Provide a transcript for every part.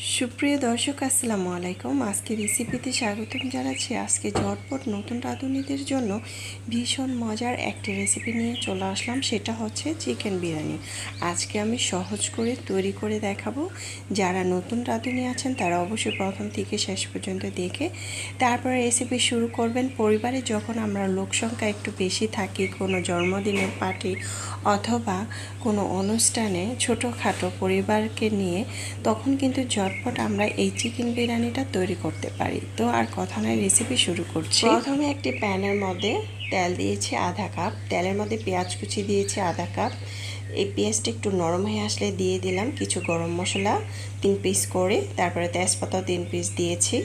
সুপ্রিয় দর্শক, আসসালামু আলাইকুম। আজকে রেসিপিতে স্বাগতম জানাচ্ছি। আজকে ঝটপট নতুন রাঁধুনিদের জন্য ভীষণ মজার একটি রেসিপি নিয়ে চলে আসলাম। সেটা হচ্ছে চিকেন বিরিয়ানি। আজকে আমি সহজ করে তৈরি করে দেখাবো। যারা নতুন রাঁধুনি আছেন, তারা অবশ্যই প্রথম থেকে শেষ পর্যন্ত দেখে, তারপরে রেসিপি শুরু করবেন। পরিবারে যখন আমরা লোক সংখ্যা একটু বেশি থাকি, কোনো জন্মদিনের পার্টি অথবা কোনো অনুষ্ঠানে ছোটোখাটো পরিবারকে নিয়ে, তখন কিন্তু ঝটপট আমরা এই চিকেন বিরিয়ানিটা তৈরি করতে পারি। তো আর কথা নয় রেসিপি শুরু করছি। প্রথমে একটি প্যানের মধ্যে তেল দিয়েছি আধা কাপ। তেলের মধ্যে পেঁয়াজ কুচি দিয়েছি আধা কাপ। এই পেঁয়াজটা একটু নরম হয়ে আসলে দিয়ে দিলাম কিছু গরম মশলা, তিন পিস করে। তারপরে তেজপাতা তিন পিস দিয়েছি।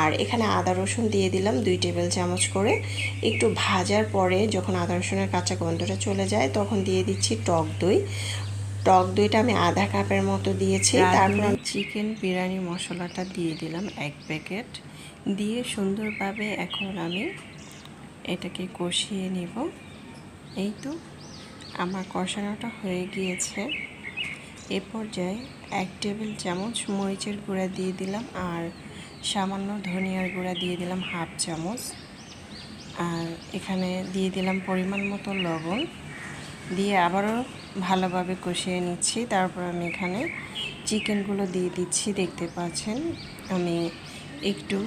আর এখানে আদা রসুন দিয়ে দিলাম দুই টেবিল চামচ করে। একটু ভাজার পরে যখন আদা রসুনের কাঁচা গন্ধটা চলে যায়, তখন দিয়ে দিচ্ছি টক দই। টক দইটা আমি আধা কাপের মতো দিয়েছি। তারপর চিকেন বিরিয়ানি মশলাটা দিয়ে দিলাম এক প্যাকেট। দিয়ে সুন্দরভাবে এখন আমি এটাকে কষিয়ে নিব। এই তো আমার কষানোটা হয়ে গিয়েছে। এ পর্যায়ে এক টেবিল চামচ মরিচের গুঁড়া দিয়ে দিলাম আর সামান্য ধনিয়ার গুঁড়া দিয়ে দিলাম হাফ চামচ। আর এখানে দিয়ে দিলাম পরিমাণ মতো লবণ। দিয়ে আবারও ভালোভাবে কষিয়ে নিচ্ছি। তারপর আমি এখানে চিকেনগুলো দিয়ে দিচ্ছি, দেখতে পাচ্ছেন। আমি একটু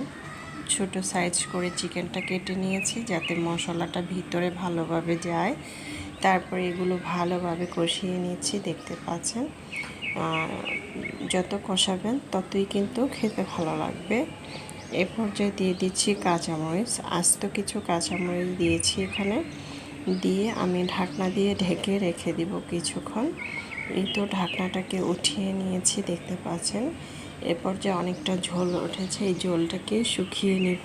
ছোট সাইজ করে চিকেনটা কেটে নিয়েছি যাতে মশলাটা ভিতরে ভালোভাবে যায়। তারপরে এগুলো ভালোভাবে কষিয়ে নিচ্ছি, দেখতে পাচ্ছেন। যত কষাবেন ততই কিন্তু খেতে ভালো লাগবে। এ পর্যায়ে দিয়ে দিচ্ছি কাঁচামরিচ, আস্ত কিছু কাঁচামরিচ দিয়েছি এখানে। দিয়ে আমি ঢাকনা দিয়ে ঢেকে রেখে দিব কিছুক্ষণ। এই তো ঢাকনাটাকে উঠিয়ে নিয়েছি, দেখতে পাচ্ছেন। এরপর যে অনেকটা ঝোল উঠেছে, এই ঝোলটাকে শুকিয়ে নিব।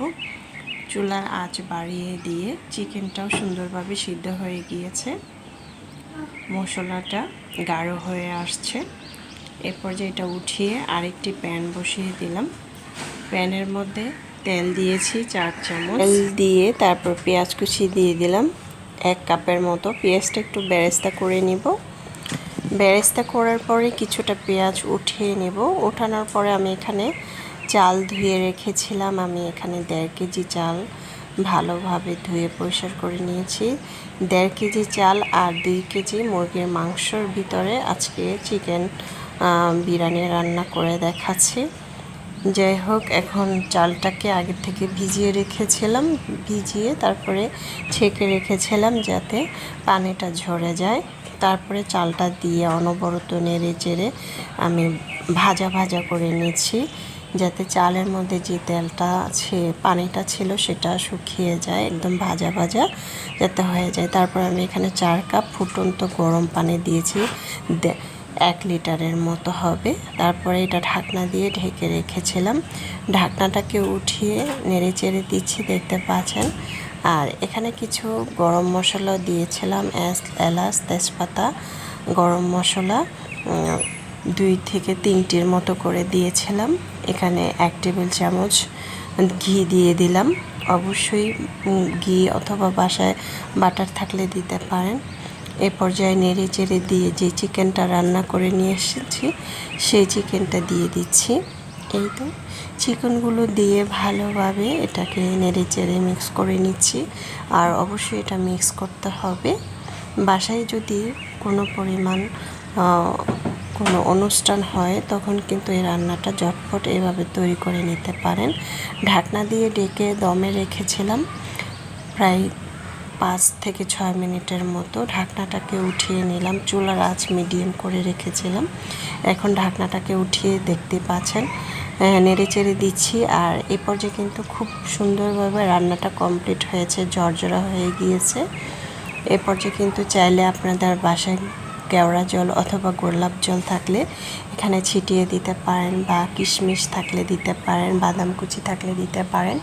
চুলার আঁচ বাড়িয়ে দিয়ে চিকেনটাও সুন্দরভাবে সিদ্ধ হয়ে গিয়েছে। মশলাটা গাঢ় হয়ে আসছে। এরপর যে এটা উঠিয়ে আরেকটি প্যান বসিয়ে দিলাম। প্যানের মধ্যে তেল দিয়েছি চার চামচ। তেল দিয়ে তারপর পেঁয়াজ কুচি দিয়ে দিলাম। এক কাপের মতো পেঁয়াজটা একটু বেরেস্তা করে নিব। বেরেস্তা করার পরে কিছুটা পেঁয়াজ উঠিয়ে নেব। ওঠানোর পরে আমি এখানে চাল ধুয়ে রেখেছিলাম। আমি এখানে দেড় কেজি চাল ভালোভাবে ধুয়ে পরিষ্কার করে নিয়েছি। দেড় কেজি চাল আর দুই কেজি মুরগির মাংসর ভিতরে আজকে চিকেন বিরিয়ানি রান্না করে দেখাচ্ছি। যাই হোক, এখন চালটাকে আগে থেকে ভিজিয়ে রেখেছিলাম, ভিজিয়ে তারপরে ছেঁকে রেখেছিলাম যাতে পানিটা ঝরে যায়। তারপরে চালটা দিয়ে অনবরত নেড়ে চেড়ে আমি ভাজা ভাজা করে নিচ্ছি, যাতে চালের মধ্যে যে তেলটা আছে, পানিটা ছিল সেটা শুকিয়ে যায়, একদম ভাজা ভাজা যাতে হয়ে যায়। তারপর আমি এখানে চার কাপ ফুটন্ত গরম পানি দিয়েছি। এক লিটারের মতো হবে। তারপরে এটা ঢাকনা দিয়ে ঢেকে রেখেছিলাম। ঢাকনাটাকে উঠিয়ে নেড়ে চেড়ে দিচ্ছি, দেখতে পাচ্ছেন। আর এখানে কিছু গরম মশলা দিয়েছিলাম এলাচ, তেজপাতা, গরম মশলা দুই থেকে তিনটির মতো করে দিয়েছিলাম। এখানে এক টেবিল চামচ ঘি দিয়ে দিলাম। অবশ্যই ঘি অথবা বাসায় বাটার থাকলে দিতে পারেন। এ পর্যায়ে নেড়ে চেড়ে দিয়ে যে চিকেনটা রান্না করে নিয়ে এসেছি, সেই চিকেনটা দিয়ে দিচ্ছি। এই তো, চিকেনগুলো দিয়ে ভালোভাবে এটাকে নেড়ে চেড়ে মিক্স করে নিচ্ছি। আর অবশ্যই এটা মিক্স করতে হবে। বাসায় যদি কোনো পরিমাণ কোনো অনুষ্ঠান হয়, তখন কিন্তু এই রান্নাটা ঝটপট এভাবে তৈরি করে নিতে পারেন। ঢাকনা দিয়ে ডেকে দমে রেখেছিলাম। প্রায় পাঁচ থেকে ছয় মিনিটের মতো ঢাকনাটাকে উঠিয়ে নিলাম। চুলার আঁচ মিডিয়াম করে রেখেছিলাম। এখন ঢাকনাটাকে উঠিয়ে দেখতে পাচ্ছেন নেড়ে চেড়ে দিচ্ছি। আর এ পর্যায়ে কিন্তু খুব সুন্দরভাবে রান্নাটা কমপ্লিট হয়েছে জর্জরা হয়ে গিয়েছে। এ পর্যায়ে কিন্তু চাইলে আপনাদের বাসায় কেওড়া জল অথবা গোলাপ জল থাকলে এখানে ছিটিয়ে দিতে পারেন বা কিশমিশ থাকলে দিতে পারেন, বাদাম কুচি থাকলে দিতে পারেন,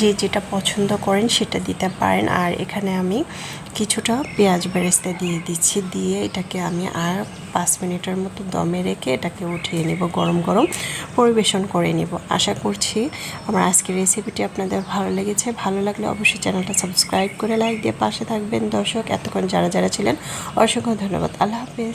যে যেটা পছন্দ করেন সেটা দিতে পারেন। আর এখানে আমি কিছুটা পেঁয়াজ বেরেস্তা দিয়ে দিচ্ছি, দিয়ে এটাকে আমি আর পাঁচ মিনিটের মতো দমে রেখে এটাকে উঠিয়ে নেব, গরম গরম পরিবেশন করে নেব। আশা করছি আমার আজকের রেসিপিটি আপনাদের ভালো লেগেছে। ভালো লাগলে অবশ্যই চ্যানেলটা সাবস্ক্রাইব করে লাইক দিয়ে পাশে থাকবেন। দর্শক, এতক্ষণ যারা যারা ছিলেন, অসংখ্য ধন্যবাদ। আল্লাহ হাফেজ।